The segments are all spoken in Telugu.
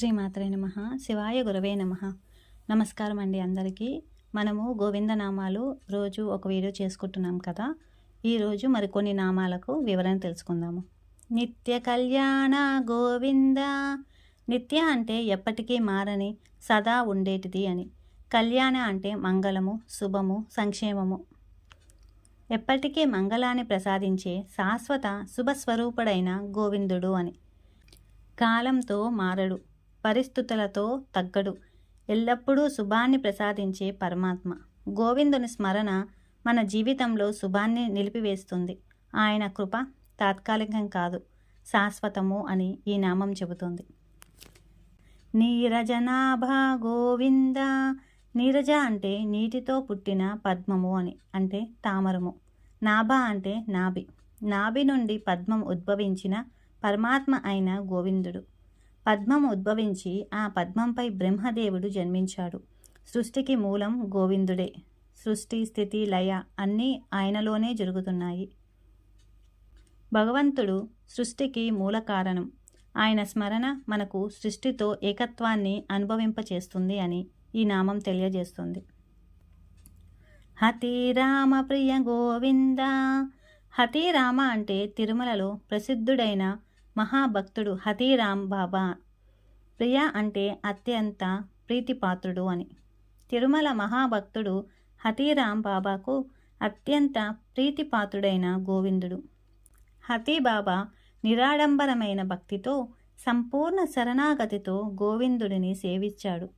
శ్రీమాత్రే నమ. శివాయ గురవే నమ. నమస్కారం అండి అందరికీ. మనము గోవిందనామాలు రోజు ఒక వీడియో చేసుకుంటున్నాం కదా. ఈరోజు మరికొన్ని నామాలకు వివరణ తెలుసుకుందాము. నిత్య కళ్యాణ గోవింద. నిత్య అంటే ఎప్పటికీ మారని సదా ఉండేటిది అని. కళ్యాణ అంటే మంగళము శుభము సంక్షేమము. ఎప్పటికీ మంగళాన్ని ప్రసాదించే శాశ్వత శుభస్వరూపుడైన గోవిందుడు అని. కాలంతో మారడు. పరిస్థితులతో తగ్గడు. ఎల్లప్పుడూ శుభాన్ని ప్రసాదించే పరమాత్మ. గోవిందుని స్మరణ మన జీవితంలో శుభాన్ని నిలిపివేస్తుంది. ఆయన కృప తాత్కాలికం కాదు శాశ్వతము అని ఈ నామం చెబుతుంది. నీరజనాభ గోవింద నీరజ అంటే నీటితో పుట్టిన పద్మము అని అంటే తామరము. నాభ అంటే నాభి. నాభి నుండి పద్మం ఉద్భవించిన పరమాత్మ అయిన గోవిందుడు. పద్మం ఉద్భవించి ఆ పద్మంపై బ్రహ్మదేవుడు జన్మించాడు. సృష్టికి మూలం గోవిందుడే. సృష్టి స్థితి లయ అన్నీ ఆయనలోనే జరుగుతున్నాయి. భగవంతుడు సృష్టికి మూల కారణం. ఆయన స్మరణ మనకు సృష్టితో ఏకత్వాన్ని అనుభవింపచేస్తుంది అని ఈ నామం తెలియజేస్తుంది. హతి రామ ప్రియ గోవింద! హతి రామ అంటే తిరుమలలో ప్రసిద్ధుడైన మహాభక్తుడు హతీరామ్ బాబా. ప్రియ అంటే అత్యంత ప్రీతిపాత్రుడు అని. తిరుమల మహాభక్తుడు హతీరామ్ బాబాకు అత్యంత ప్రీతిపాత్రుడైన గోవిందుడు. హతీ బాబా నిరాడంబరమైన భక్తితో సంపూర్ణ శరణాగతితో గోవిందుడిని సేవించాడు.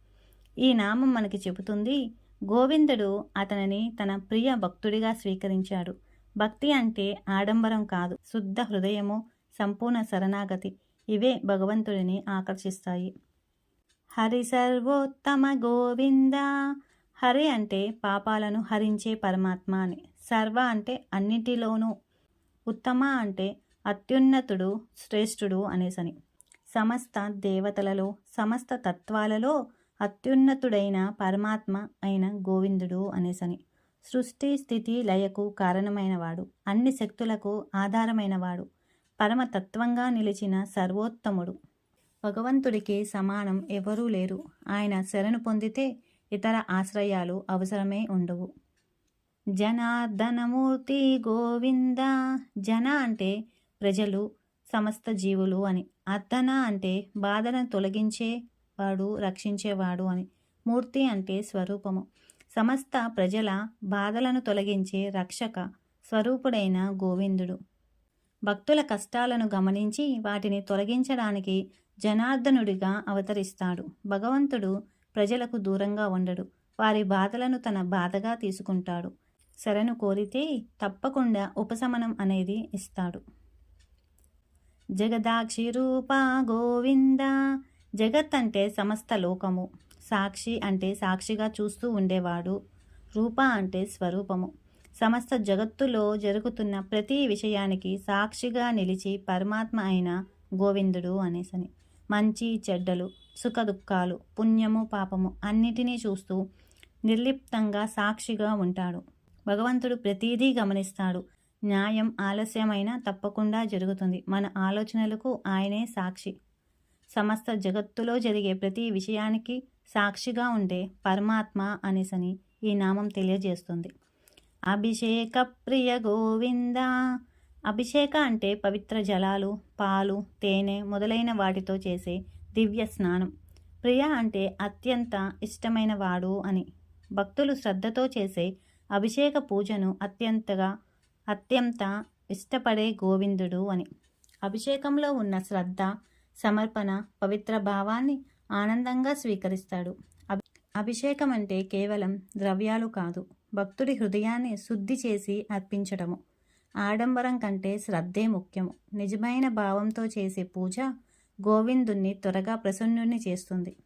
ఈ నామం మనకి చెబుతుంది గోవిందుడు అతనిని తన ప్రియ భక్తుడిగా స్వీకరించాడు. భక్తి అంటే ఆడంబరం కాదు శుద్ధ హృదయము సంపూర్ణ శరణాగతి. ఇవే భగవంతుడిని ఆకర్షిస్తాయి. హరి సర్వోత్తమ గోవింద. హరి అంటే పాపాలను హరించే పరమాత్మ అని. సర్వ అంటే అన్నిటిలోనూ ఉత్తమ అంటే అత్యున్నతుడు శ్రేష్ఠుడు అనేసని. సమస్త దేవతలలో సమస్త తత్వాలలో అత్యున్నతుడైన పరమాత్మ అయిన గోవిందుడు అనేసని. సృష్టి స్థితి లయకు కారణమైనవాడు. అన్ని శక్తులకు ఆధారమైనవాడు. పరమతత్వంగా నిలిచిన సర్వోత్తముడు. భగవంతుడికి సమానం ఎవరూ లేరు. ఆయన శరణు పొందితే ఇతర ఆశ్రయాలు అవసరమే ఉండవు. జనార్దనమూర్తి గోవింద జన అంటే ప్రజలు సమస్త జీవులు అని. అర్ధన అంటే బాధను తొలగించేవాడు రక్షించేవాడు అని. మూర్తి అంటే స్వరూపము. సమస్త ప్రజల బాధలను తొలగించే రక్షక స్వరూపుడైన గోవిందుడు. భక్తుల కష్టాలను గమనించి వాటిని తొలగించడానికి జనార్దనుడిగా అవతరిస్తాడు. భగవంతుడు ప్రజలకు దూరంగా ఉండడు. వారి బాధలను తన బాధగా తీసుకుంటాడు. శరణు కోరితే తప్పకుండా ఉపశమనం అనేది ఇస్తాడు. జగదాక్షి రూప గోవింద జగత్ అంటే సమస్త లోకము. సాక్షి అంటే సాక్షిగా చూస్తూ ఉండేవాడు. రూప అంటే స్వరూపము. సమస్త జగత్తులో జరుగుతున్న ప్రతి విషయానికి సాక్షిగా నిలిచి పరమాత్మ అయిన గోవిందుడు అనేసని. మంచి చెడ్డలు సుఖ దుఃఖాలు పుణ్యము పాపము అన్నిటినీ చూస్తూ నిర్లిప్తంగా సాక్షిగా ఉంటాడు. భగవంతుడు ప్రతీదీ గమనిస్తాడు. న్యాయం ఆలస్యమైన తప్పకుండా జరుగుతుంది. మన ఆలోచనలకు ఆయనే సాక్షి. సమస్త జగత్తులో జరిగే ప్రతి విషయానికి సాక్షిగా ఉండే పరమాత్మ అనేసని ఈ నామం తెలియజేస్తుంది. అభిషేక ప్రియ గోవింద అభిషేక అంటే పవిత్ర జలాలు పాలు తేనె మొదలైన వాటితో చేసే దివ్య స్నానం. ప్రియ అంటే అత్యంత ఇష్టమైన వాడు అని. భక్తులు శ్రద్ధతో చేసే అభిషేక పూజను అత్యంతగా అత్యంత ఇష్టపడే గోవిందుడు అని. అభిషేకంలో ఉన్న శ్రద్ధ సమర్పణ పవిత్ర భావాన్ని ఆనందంగా స్వీకరిస్తాడు. అభిషేకం అంటే కేవలం ద్రవ్యాలు కాదు. భక్తుడి హృదయాన్ని శుద్ధి చేసి అర్పించడము. ఆడంబరం కంటే శ్రద్ధే ముఖ్యము. నిజమైన భావంతో చేసే పూజ గోవిందుణ్ణి త్వరగా ప్రసన్నుణ్ణి చేస్తుంది.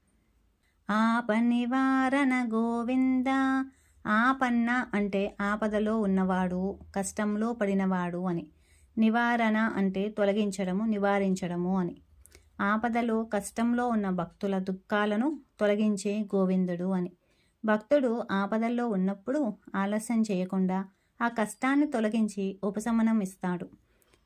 ఆపనివారణ గోవింద ఆపన్న అంటే ఆపదలో ఉన్నవాడు కష్టంలో పడినవాడు అని. నివారణ అంటే తొలగించడము నివారించడము అని. ఆపదలో కష్టంలో ఉన్న భక్తుల దుఃఖాలను తొలగించే గోవిందుడు అని. భక్తుడు ఆపదల్లో ఉన్నప్పుడు ఆలస్యం చేయకుండా ఆ కష్టాన్ని తొలగించి ఉపశమనం ఇస్తాడు.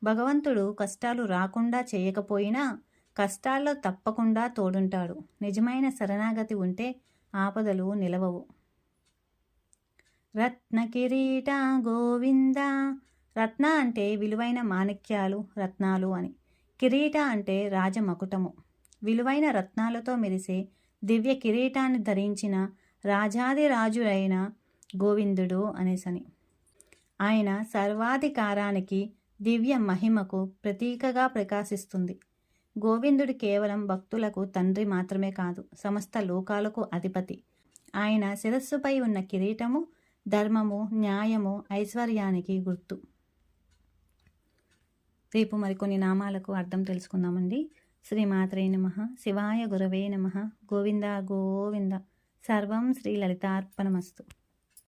భగవంతుడు కష్టాలు రాకుండా చేయకపోయినా కష్టాల్లో తప్పకుండా తోడుంటాడు. నిజమైన శరణాగతి ఉంటే ఆపదలు నిలవవు. రత్న కిరీట గోవింద. రత్న అంటే విలువైన మాణిక్యాలు రత్నాలు అని. కిరీట అంటే రాజమకుటము. విలువైన రత్నాలతో మెరిసే దివ్య కిరీటాన్ని ధరించిన రాజాది రాజురైన గోవిందుడు అనేసని. ఆయన సర్వాధికారానికి దివ్య మహిమకు ప్రతీకగా ప్రకాశిస్తుంది. గోవిందుడు కేవలం భక్తులకు తండ్రి మాత్రమే కాదు సమస్త లోకాలకు అధిపతి. ఆయన శిరస్సుపై ఉన్న కిరీటము ధర్మము న్యాయము ఐశ్వర్యానికి గుర్తు. రేపు మరికొన్ని నామాలకు అర్థం తెలుసుకుందామండి. శ్రీమాత్రే నమ. శివాయ గురవే నమ. గోవింద గోవింద. సర్వం శ్రీ లలితార్పణమస్తు.